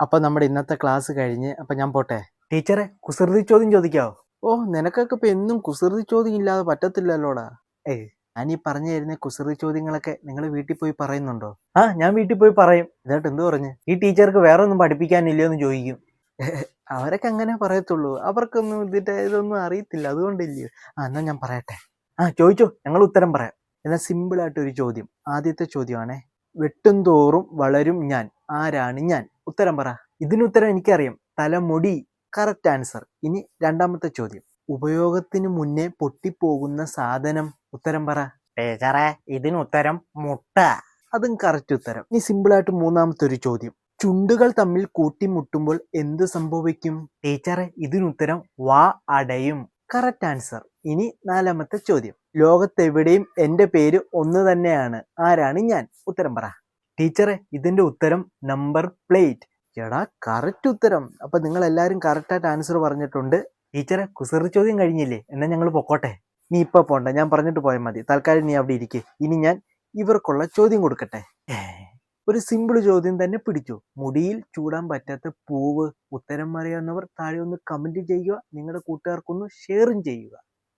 അപ്പൊ നമ്മുടെ ഇന്നത്തെ ക്ലാസ് കഴിഞ്ഞ് അപ്പൊ ഞാൻ പോട്ടെ. ടീച്ചറെ കുസൃതി ചോദ്യം ചോദിക്കാവോ? ഓ നിനക്കൊക്കെ ഇപ്പൊ എന്നും കുസൃതി ചോദ്യം ഇല്ലാതെ പറ്റത്തില്ലല്ലോടാ. ഏയ് ഞാൻ ഈ പറഞ്ഞു തരുന്ന കുസൃതി ചോദ്യങ്ങളൊക്കെ നിങ്ങൾ വീട്ടിൽ പോയി പറയുന്നുണ്ടോ? ആ ഞാൻ വീട്ടിൽ പോയി പറയും. എന്നിട്ട് എന്ത് പറഞ്ഞു? ഈ ടീച്ചർക്ക് വേറെ ഒന്നും പഠിപ്പിക്കാനില്ലയോ എന്ന് ചോദിക്കും. അവരൊക്കെ അങ്ങനെ പറയത്തുള്ളൂ. അവർക്കൊന്നും ഇതിന്റെ ഇതൊന്നും അറിയത്തില്ല. അതുകൊണ്ടില്ലയോ ആ എന്നാ ഞാൻ പറയട്ടെ. ആ ചോദിച്ചോ ഞങ്ങൾ ഉത്തരം പറയാം. എന്നാൽ ഒരു ചോദ്യം. ആദ്യത്തെ ചോദ്യമാണേ. വെട്ടും തോറും വളരും ഞാൻ. ആരാണ് ഞാൻ? ഉത്തരം പറ. ഇതിനുത്തരം എനിക്കറിയാം. തലമുടി. കറക്റ്റ് ആൻസർ ഇനി രണ്ടാമത്തെ ചോദ്യം. ഉപയോഗത്തിന് മുന്നേ പൊട്ടിപ്പോകുന്ന സാധനം ഉത്തരം പറ. ടീച്ചറെ ഇതിനുത്തരം മുട്ട. അതും കറക്റ്റ് ഉത്തരം. ഇനി സിമ്പിൾ ആയിട്ട് മൂന്നാമത്തെ ഒരു ചോദ്യം. ചുണ്ടുകൾ തമ്മിൽ കൂട്ടിമുട്ടുമ്പോൾ എന്ത് സംഭവിക്കും? ടീച്ചറെ ഇതിനുത്തരം വാ അടയും. കറക്റ്റ് ആൻസർ ഇനി നാലാമത്തെ ചോദ്യം. ലോകത്തെവിടെയും എന്റെ പേര് ഒന്ന് തന്നെയാണ്. ആരാണ് ഞാൻ? ഉത്തരം പറ. ടീച്ചറെ ഇതിന്റെ ഉത്തരം നമ്പർ പ്ലേറ്റ് എടാ കറക്റ്റ് ഉത്തരം. അപ്പം നിങ്ങൾ എല്ലാവരും കറക്റ്റായിട്ട് ആൻസർ പറഞ്ഞിട്ടുണ്ട്. ടീച്ചറെ കുസറി ചോദ്യം കഴിഞ്ഞില്ലേ? എന്നാൽ ഞങ്ങൾ പൊക്കോട്ടെ. നീ ഇപ്പോൾ പോണ്ട ഞാൻ പറഞ്ഞിട്ട് പോയാൽ മതി. തൽക്കാലം നീ അവിടെ ഇരിക്കേ. ഇനി ഞാൻ ഇവർക്കുള്ള ചോദ്യം കൊടുക്കട്ടെ. ഒരു സിമ്പിൾ ചോദ്യം തന്നെ പിടിച്ചു. മുടിയിൽ ചൂടാൻ പറ്റാത്ത പൂവ് ഉത്തരം അറിയാവുന്നവർ താഴെ ഒന്ന് കമന്റ് ചെയ്യുക. നിങ്ങളുടെ കൂട്ടുകാർക്കൊന്ന് ഷെയറും ചെയ്യുക.